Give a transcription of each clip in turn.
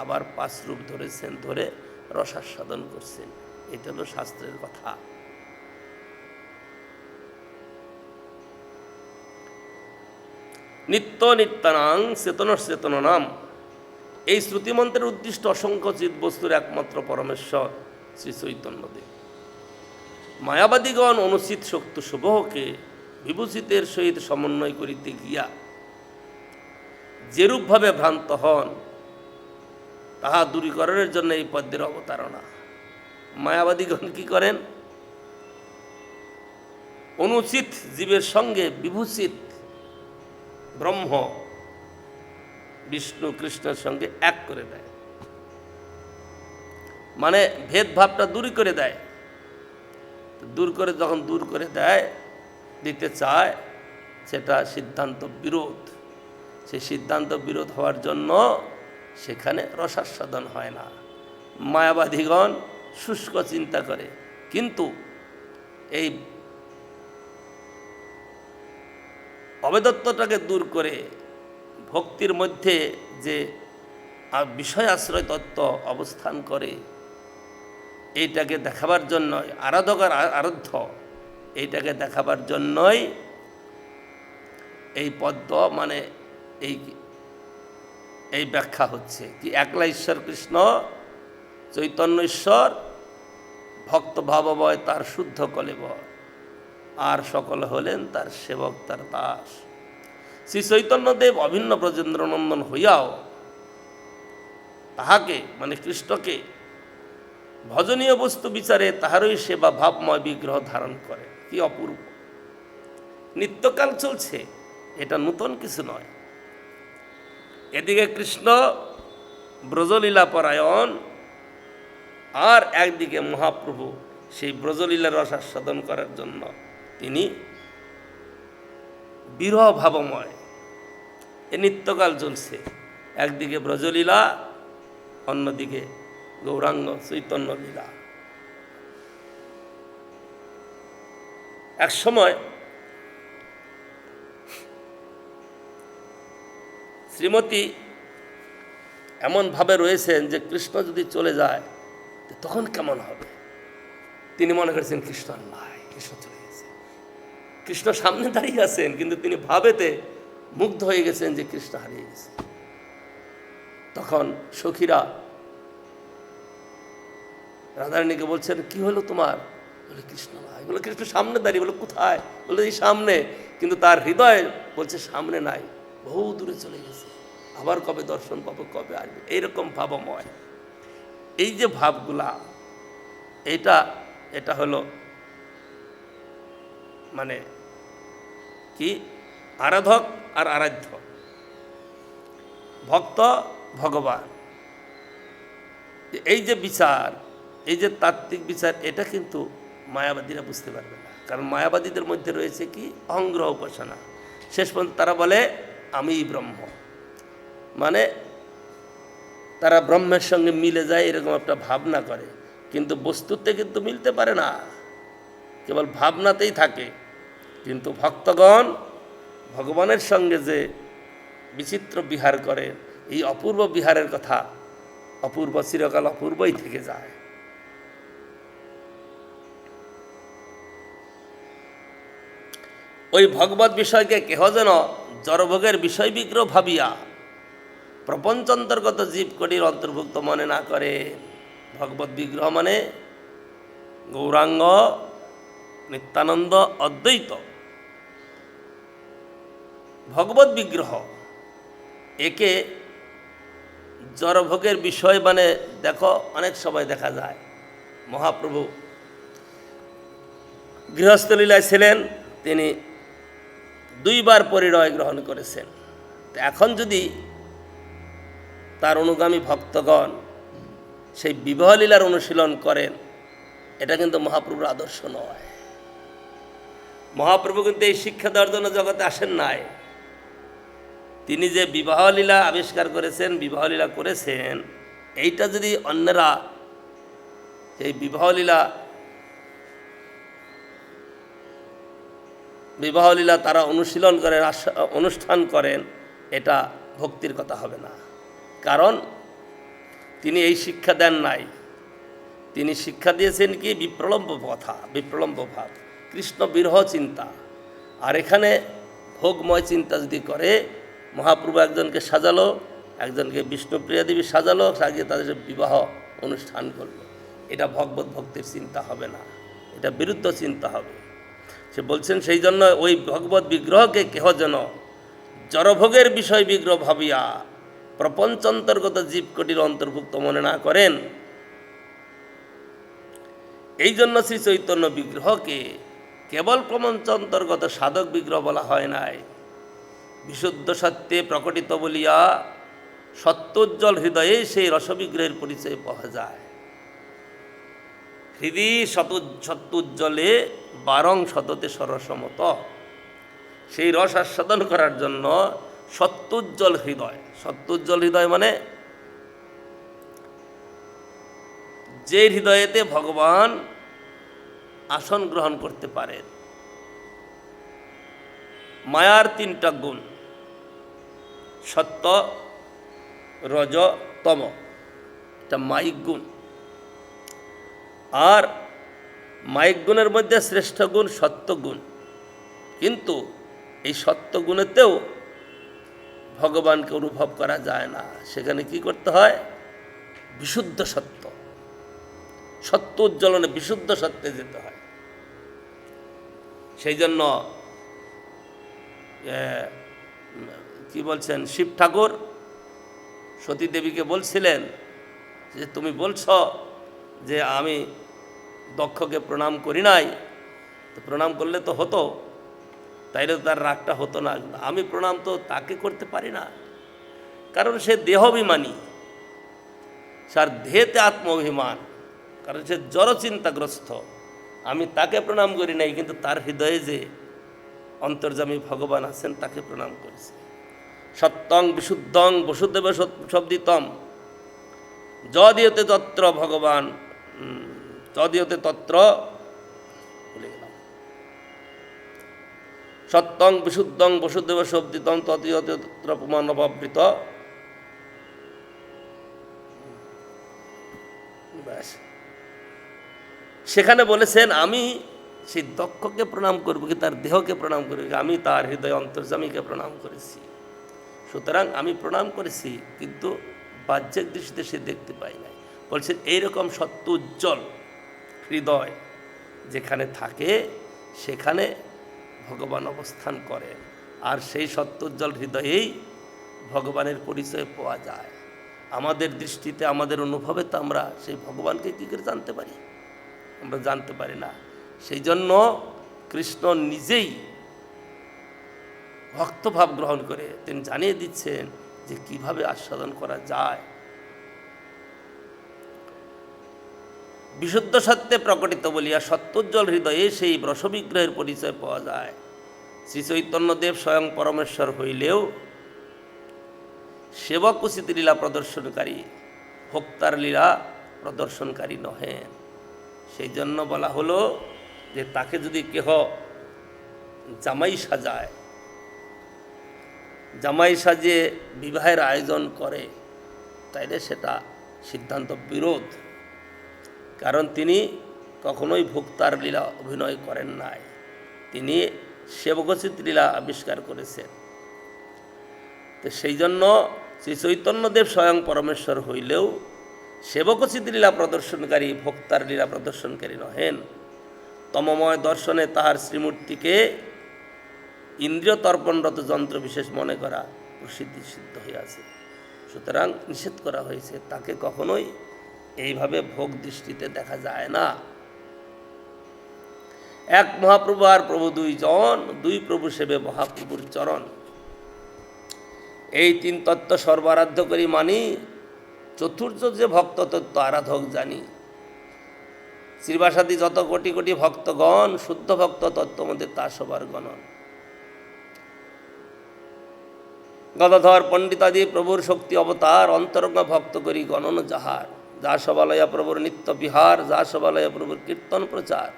আবার পাঁচ রূপ ধরেছেন, ধরে রসাস্বাদন করছেন। এটা হলো শাস্ত্রের কথা। নিত্য নিত্যানাং চেতন চেতন নাম। এই শ্রুতিমন্ত্রের উদ্দিষ্ট অসংখ্য চিৎ বস্তুর একমাত্র পরমেশ্বর শ্রী চৈতন্যদেব। মায়াবাদীগণ অনুচিত শক্তি শুভকে বিভূষিতের সহিত সমন্বয় করিতে গিয়া যেরূপভাবে ভ্রান্ত হন, তাহা দূরীকরণের জন্য এই পদ্মের অবতারণা। মায়াবাদীগণ কি করেন? অনুচিত জীবের সঙ্গে বিভূষিত ব্রহ্ম বিষ্ণু কৃষ্ণের সঙ্গে এক করে দেয়। মানে ভেদভাবটা দূর করে দেয়। দূর করে যখন দূর করে দেয়, দিতে চায়, সেটা সিদ্ধান্ত বিরোধ। সেই সিদ্ধান্ত বিরোধ হওয়ার জন্য সেখানে রসাস্বাদন হয় না। মায়াবাদীগণ শুষ্ক চিন্তা করে। কিন্তু এই অবেদত্বটাকে দূর করে ভক্তির মধ্যে যে বিষয় আশ্রয় তত্ত্ব অবস্থান করে, এইটাকে দেখাবার জন্যই আরাধক আর আরাধ্য, এইটাকে দেখাবার জন্যই এই পদ্ম মানে এই এই ব্যাখ্যা হচ্ছে কি, একলা ঈশ্বর কৃষ্ণ, চৈতন্য ঈশ্বর, ভক্ত ভাববয় তার শুদ্ধ কলেব, আর সকল হলেন তার সেবক, তার দাস। শ্রী চৈতন্যদেব অভিন্ন ব্রজেন্দ্রনন্দন হইয়াও তাহাকে মানে কৃষ্ণকে, ভজনীয় বস্তু বিচারে তাহারই সেবা ভাবময় বিগ্রহ ধারণ করে। কি অপূর্ব। নিত্যকাল চলছে, এটা নূতন কিছু নয়। এদিকে কৃষ্ণ ব্রজলীলা পরায়ণ আর একদিকে মহাপ্রভু সেই ব্রজলীলা রস আস্বাদন করার জন্য তিনি বিরহ ভাবময় এ নিত্যকাল চলছে একদিকে ব্রজলীলা, অন্যদিকে গৌরাঙ্গ চৈতন্য লীলা এক সময় শ্রীমতী এমনভাবে রয়েছেন যে কৃষ্ণ যদি চলে যায় তখন কেমন হবে? তিনি মনে করেছেন, কৃষ্ণ নাই, কৃষ্ণ চলে গেছে। কৃষ্ণ সামনে দাঁড়িয়ে আছেন, কিন্তু তিনি ভাবেতে মুগ্ধ হয়ে গেছেন যে কৃষ্ণ হারিয়ে গেছে। তখন সখীরা রাধারানীকে বলছেন, কি হলো তোমার? বলে, কৃষ্ণ নাই। বলে, কৃষ্ণ সামনে দাঁড়িয়ে। বলে, কোথায়? বলে, এই সামনে। কিন্তু তার হৃদয় বলছে, সামনে নাই। বহু দূরে চলে গেছে। আবার কবে দর্শন পাবো, কবে আসবে, এইরকম ভাবময়। এই যে ভাবগুলা, এটা এটা হলো মানে কি? আরাধক আর আরাধ্য। ভক্ত, ভগবান। এই যে বিচার, এই যে তাত্ত্বিক বিচার, এটা কিন্তু মায়াবাদীরা বুঝতে পারবে না। কারণ মায়াবাদীদের মধ্যে রয়েছে কি? অহংগ্রহ উপাসনা। শেষ পর্যন্ত তারা বলে আমি ব্রহ্ম। মানে তারা ব্রহ্মের সঙ্গে মিলে যায়, এরকম একটা ভাবনা করে। কিন্তু বস্তুতে কিন্তু মিলতে পারে না। কেবল ভাবনাতেই থাকে। কিন্তু ভক্তগণ ভগবানের সঙ্গে যে বিচিত্র বিহার করে, এই অপূর্ব বিহারের কথা অপূর্ব চিরকাল অপূর্বই থেকে যায়। ওই ভগবত বিষয়কে কেহ যেন জড়ভোগের বিষয় বিগ্রহ ভাবিয়া প্রপঞ্চ অন্তর্গত জীবকটির অন্তর্ভুক্ত মনে না করে। ভগবত বিগ্রহ মানে গৌরাঙ্গ নিত্যানন্দ অদ্বৈত। ভগবত বিগ্রহ একে জড়ভোগের বিষয় মানে দেখো অনেক সময় দেখা যায়, মহাপ্রভু গৃহস্থলীলায় ছিলেন, তিনি দুইবার পরিণয় গ্রহণ করেছেন। এখন যদি তার অনুগামী ভক্তগণ সেই বিবাহলীলার অনুশীলন করেন, এটা কিন্তু মহাপ্রভুর আদর্শ নয়। মহাপ্রভু কিন্তু এই শিক্ষা দেওয়ার জন্য জগতে আসেন নাই। তিনি যে বিবাহলীলা আবিষ্কার করেছেন, বিবাহলীলা করেছেন, এইটা যদি অন্যরা সেই বিবাহলীলা বিবাহলীলা তারা অনুশীলন আস- অনুষ্ঠান করেন, এটা ভক্তির কথা হবে না। কারণ তিনি এই শিক্ষা দেন নাই। তিনি শিক্ষা দিয়েছেন কি? বিপ্রলম্ব কথা, বিপ্রলম্ব ভাব, কৃষ্ণ বিরহ চিন্তা। আর এখানে ভোগময় চিন্তা যদি করে, মহাপ্রভু একজনকে সাজালো, একজনকে বিষ্ণুপ্রিয়া দেবী সাজালো, সাজিয়ে তাদের বিবাহ অনুষ্ঠান করল। এটা ভগবত ভক্তির চিন্তা হবে না। এটা বিরুদ্ধ চিন্তা হবে। সে বলছেন, সেই জন্য ওই ভগবত বিগ্রহকে কেহ যেন জড়ভোগের বিষয় বিগ্রহ ভাবিয়া প্রপঞ্চ অন্তর্গত জীবকটির অন্তর্ভুক্ত মনে না করেন, এই জন্য শ্রী চৈতন্য বিগ্রহকে কেবল প্রপঞ্চ অন্তর্গত সাধক বিগ্রহ বলা হয় নাই। বিশুদ্ধ সত্যে প্রকটিত বলিয়া সত্যোজ্জ্বল হৃদয়ে সেই রসবিগ্রহের পরিচয় পাওয়া যায়। হৃদয় শত সত্যুজ্জ্বলে বারং শততে সরসমত। সেই রস আস্বাদন করার জন্য সত্যুজ্জ্বল হৃদয়। সত্যুজ্জ্বল হৃদয় মানে যে হৃদয়েতে ভগবান আসন গ্রহণ করতে পারেন, মায়ার তিনটা গুণ, সত্য, রজ, তম। এটা মাইক গুণ। আর মাইক গুণের মধ্যে শ্রেষ্ঠ গুণ সত্য গুণ। কিন্তু এই সত্য গুণেতেও ভগবানকে অনুভব করা যায় না। সেখানে কি করতে হয়? বিশুদ্ধ সত্য। সত্য উজ্জ্বলনে বিশুদ্ধ সত্যে যেতে হয়। সেই জন্য কি বলছেন? শিব ঠাকুর সতী দেবীকে বলছিলেন যে, তুমি বলছ যে, আমি দক্ষকে প্রণাম করি নাই, তো প্রণাম করলে তো হতো, তাইলে তার রাগটা হতো না। আমি প্রণাম তো তাকে করতে পারি না, কারণ সে দেহাভিমানী তার দেহেতে আত্মাভিমান কারণ সে জড়চিন্তাগ্রস্ত। আমি তাকে প্রণাম করি নাই, কিন্তু তার হৃদয়ে যে অন্তর্জামী ভগবান আছেন, তাকে প্রণাম করেছি। সত্যং বিশুদ্ধং বসুদেব শব্দিতম যদিয়তে তত্র ভগবান উম, যদিয়তে তত্র ভুলে গেলাম। সত্যং বিশুদ্ধং বসুদেব শব্দিতম তদিয়তে তত্র পুমানবাবৃত ব্যাস। সেখানে বলেছেন আমি সেই দক্ষকে প্রণাম করব কি তার দেহকে প্রণাম করব? আমি তার হৃদয় অন্তর্জামীকে প্রণাম করেছি। সুতরাং আমি প্রণাম করেছি কিন্তু বাহ্যিক দৃষ্টিতে সে দেখতে পাই নাই। বলছেন এইরকম সত্য উজ্জ্বল। হৃদয় যেখানে থাকে, সেখানে ভগবান অবস্থান করেন আর সেই সত্যোজ্জ্বল হৃদয়েই ভগবানের পরিচয় পাওয়া যায়। আমাদের দৃষ্টিতে, আমাদের অনুভবে তো আমরা সেই ভগবানকে কী করে জানতে পারি? আমরা জানতে পারি না। সেই জন্য কৃষ্ণ নিজেই ভক্তভাব গ্রহণ করে তিনি জানিয়ে দিচ্ছেন যে কীভাবে আস্বাদন করা যায়। বিশুদ্ধ সত্যে প্রকটিত বলিয়া সত্যোজ্জ্বল হৃদয়ে সেই রসবিগ্রহের পরিচয় পাওয়া যায়। শ্রী চৈতন্যদেব স্বয়ং পরমেশ্বর হইলেও সেবক উচিত লীলা প্রদর্শনকারী, ভোক্তার লীলা প্রদর্শনকারী নহেন। সেই জন্য বলা হলো যে তাকে যদি কেহ জামাই সাজায়, জামাই সাজিয়ে বিবাহের আয়োজন করে, তাইলে সেটা সিদ্ধান্ত বিরোধ। কারণ তিনি কখনোই ভোক্তার লীলা অভিনয় করেন নাই। তিনি সেবকচিত লীলা আবিষ্কার করেছেন। তো সেই জন্য শ্রী চৈতন্যদেব স্বয়ং পরমেশ্বর হইলেও সেবকচিত লীলা প্রদর্শনকারী, ভোক্তার লীলা প্রদর্শনকারী নহেন। তমময় দর্শনে তাহার শ্রীমূর্তিকে ইন্দ্রিয় তর্পণরত যন্ত্র বিশেষ মনে করা প্রসিদ্ধি সিদ্ধ হইয়াছে। সুতরাং নিষেধ করা হয়েছে, তাকে কখনোই এইভাবে ভোগ দৃষ্টিতে দেখা যায় না। এক মহাপ্রভু আর প্রভু দুইজন, দুই প্রভু সেবে মহাপ্রভুর চরণ। এই তিন তত্ত্ব সর্বারাধ্য করি মানি, চতুর্থ যে ভক্ত তত্ত্ব আরাধক জানি। শ্রীবাসাদি যত কোটি কোটি ভক্তগণ, শুদ্ধ ভক্ত তত্ত্ব মধ্যে তা সবার গণন। গদাধর পণ্ডিতাদি প্রভুর শক্তি অবতার, অন্তরঙ্গ ভক্ত করি গণন যাহার। যা প্রভুর নিত্য বিহার, যা সবালয়া প্রভুর কীর্তন প্রচার,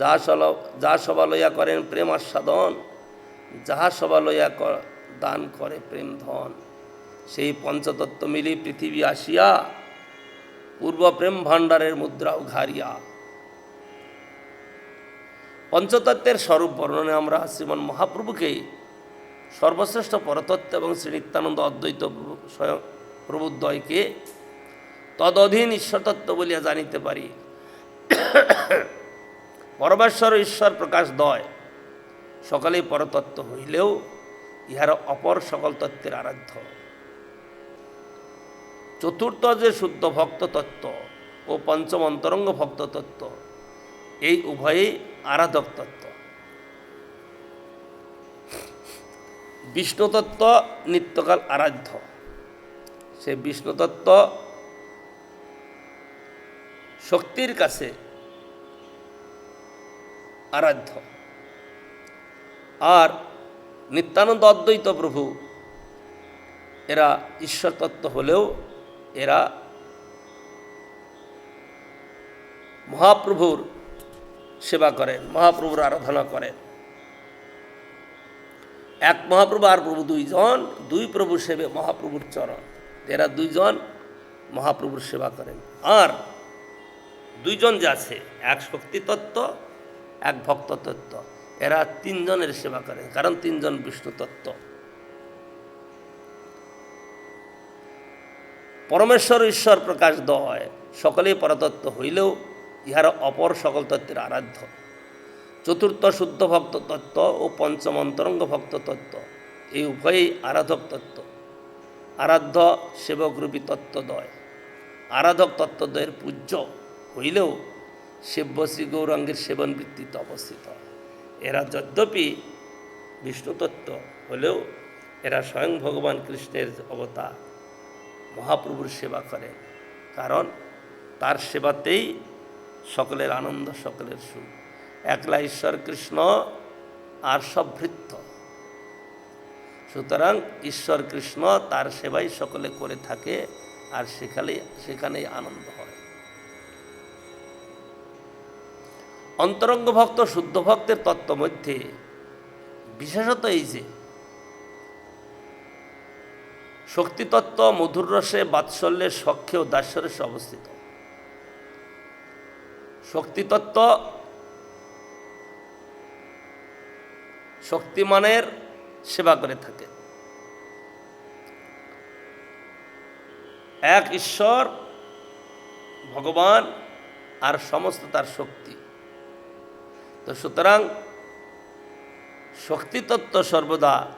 যা সল, যা সবালয়া করেন প্রেম আস্বাদন যাহা সবালয়া দান করে প্রেম ধন। সেই পঞ্চতত্ত্ব মিলি পৃথিবী আসিয়া পূর্ব প্রেম ভাণ্ডারের মুদ্রাও ঘারিয়া পঞ্চতত্ত্বের স্বরূপ বর্ণনে আমরা শ্রীমন মহাপ্রভুকে সর্বশ্রেষ্ঠ পরতত্ত্ব এবং শ্রী নিত্যানন্দ অদ্বৈত স্বয়ং, প্রভুদ্বয়কে তদধীন ঈশ্বরতত্ত্ব বলিয়া জানিতে পারি। পরমেশ্বর ঈশ্বর প্রকাশ দয়। সকালেই পরতত্ত্ব হইলেও ইহার অপর সকল তত্ত্বের আরাধ্য। চতুর্থ যে শুদ্ধ ভক্ত তত্ত্ব ও পঞ্চম অন্তরঙ্গ ভক্ত তত্ত্ব এই উভয়েই আরাধক তত্ত্ব বিষ্ণুতত্ত্ব নিত্যকাল আরাধ্য। সে বিষ্ণুতত্ত্ব শক্তির কাছে আরাধ্য। আর নিত্যানন্দ অদ্বৈত প্রভু, এরা ঈশ্বর তত্ত্ব হলেও এরা মহাপ্রভুর সেবা করেন, মহাপ্রভুর আরাধনা করেন। এক মহাপ্রভু, আর প্রভু দুইজন, দুই প্রভু সেবে মহাপ্রভুর চরণ। এরা দুইজন মহাপ্রভুর সেবা করেন। আর দুইজন যে আছে, এক শক্তি তত্ত্ব এক ভক্ত তত্ত্ব এরা তিনজনের সেবা করে, কারণ তিনজন বিষ্ণু তত্ত্ব। পরমেশ্বর, ঈশ্বর, প্রকাশ, দয়, সকলেই পরতত্ত্ব হইলেও ইহার অপর সকল তত্ত্বের আরাধ্য। চতুর্থ শুদ্ধ ভক্ত তত্ত্ব ও পঞ্চম অন্তরঙ্গ ভক্ত তত্ত্ব এই উভয়ই আরাধক তত্ত্ব। আরাধ্য সেবকরূপী তত্ত্বদয় আরাধক তত্ত্বদয়ের পূজ্য হইলেও সেব্য শ্রী গৌরাঙ্গের সেবন বৃত্তিতে অবস্থিত। এরা যদ্যপি বিষ্ণুতত্ত্ব হলেও এরা স্বয়ং ভগবান কৃষ্ণের অবতার, মহাপ্রভুর সেবা করেন কারণ তার সেবাতেই সকলের আনন্দ, সকলের সুখ। একলা ঈশ্বর কৃষ্ণ আর সব ভৃত্য। সুতরাং ঈশ্বর কৃষ্ণ তার সেবাই সকলে করে থাকে আর সেখানে সেখানেই আনন্দ অন্তরঙ্গ ভক্ত শুদ্ধ ভক্তের তত্ত্ব মধ্যে। বিশেষত এই যে, শক্তিতত্ত্ব, মধুর রসে বাৎসল্যে সখ্যে ও দাস্যরসে অবস্থিত। শক্তিতত্ত্ব শক্তিমানের সেবা করে থাকে। এক ঈশ্বর, ভগবান আর সমস্ত তার শক্তি। তো সুতরাং শক্তিতত্ত্ব সর্বদা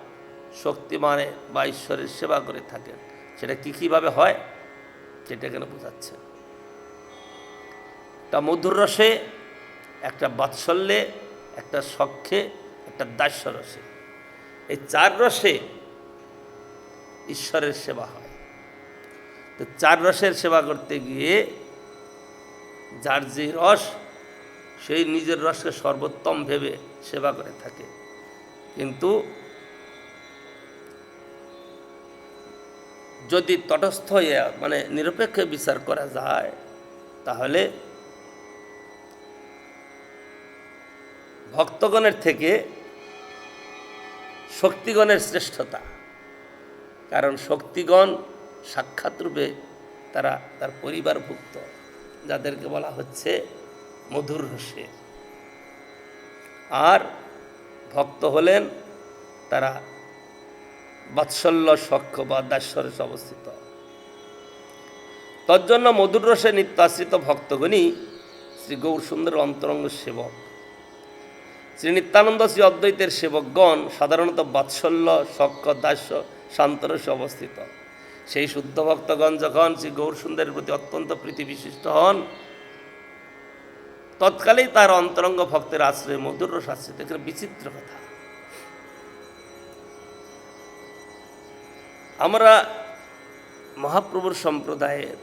শক্তি মানে বা ঈশ্বরের সেবা করে থাকেন। সেটা কী কীভাবে হয়? সেটা কেন বোঝাচ্ছে। তা মধুর রসে, একটা বাৎসল্যে, একটা সখ্যে একটা দাস্য রসে। এই চার রসে ঈশ্বরের সেবা হয়। তো চার রসের সেবা করতে গিয়ে যার যে রস সেই নিজের রসকে সর্বোত্তম ভেবে সেবা করে থাকে। কিন্তু যদি তটস্থ মানে নিরপেক্ষ বিচার করা যায়, তাহলে ভক্তগণের থেকে শক্তিগণের শ্রেষ্ঠতা। কারণ শক্তিগণ সাক্ষাৎ রূপে তারা, তার পরিবারভুক্ত, যাদেরকে বলা হচ্ছে মধুর রসে আর ভক্ত হলেন তারা বাৎসল্য সক্ষ বা দাস্যরসে অবস্থিত। তজ্জন্য মধুর রসে নিত্যাশ্রিত ভক্তগণই শ্রী গৌর সুন্দর অন্তরঙ্গ সেবক। শ্রী নিত্যানন্দ শ্রী অদ্বৈতের সেবকগণ সাধারণত বাৎসল্য সক্ষ দাস্য শান্তরসে অবস্থিত। সেই শুদ্ধ ভক্তগণ যখন শ্রী গৌর সুন্দরের প্রতি অত্যন্ত প্রীতি বিশিষ্ট হন তৎকালেই তার অন্তরঙ্গ ভক্তের আশ্রয়ে মধুর রস আশ্রিত এখানে বিচিত্র কথা। আমরা মহাপ্রভুর সম্প্রদায়ের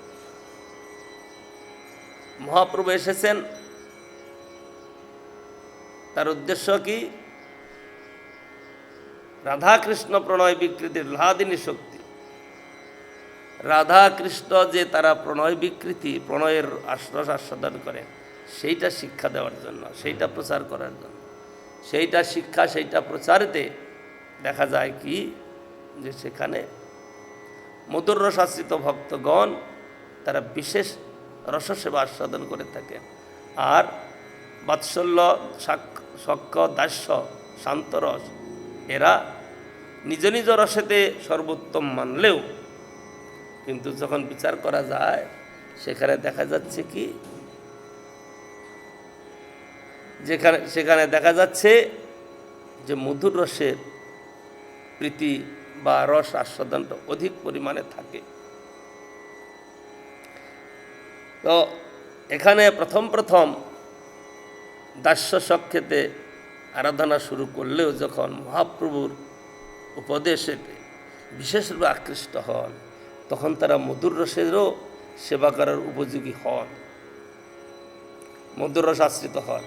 মহাপ্রভু এসেছেন। তার উদ্দেশ্য কি? রাধাকৃষ্ণ প্রণয় বিকৃতির লাদিনী শক্তি। রাধা কৃষ্ণ যে তারা প্রণয় বিকৃতি, প্রণয়ের আশ্বাস আস্বাদন করেন। সেইটা শিক্ষা দেওয়ার জন্য, সেইটা প্রচার করার জন্য। সেইটা শিক্ষা, সেইটা প্রচারেতে দেখা যায় কি যে সেখানে মধুর রসাশ্রিত ভক্তগণ তারা বিশেষ রসসেবা আস্বাদন করে থাকে। আর বাৎসল্য সাক- সক্ষ দাস্য শান্তরস এরা নিজ নিজ রসেতে সর্বোত্তম মানলেও কিন্তু যখন বিচার করা যায়, সেখানে দেখা যাচ্ছে কি যেখানে, সেখানে দেখা যাচ্ছে যে মধুর রসের প্রীতি বা রস আস্বাদনটা অধিক পরিমাণে থাকে। তো এখানে প্রথম প্রথম দাস্য সক্ষেতে আরাধনা শুরু করলেও যখন মহাপ্রভুর উপদেশেতে বিশেষরূপে আকৃষ্ট হন, তখন তারা মধুর রসেরও সেবা করার উপযোগী হন, মধুর রস আশ্রিত হন।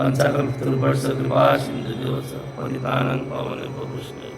বাঞ্ছাকল্পতরুবর্ষ কৃপা সিন্ধু পতিতানং পাবনে প্রভুষ্ণে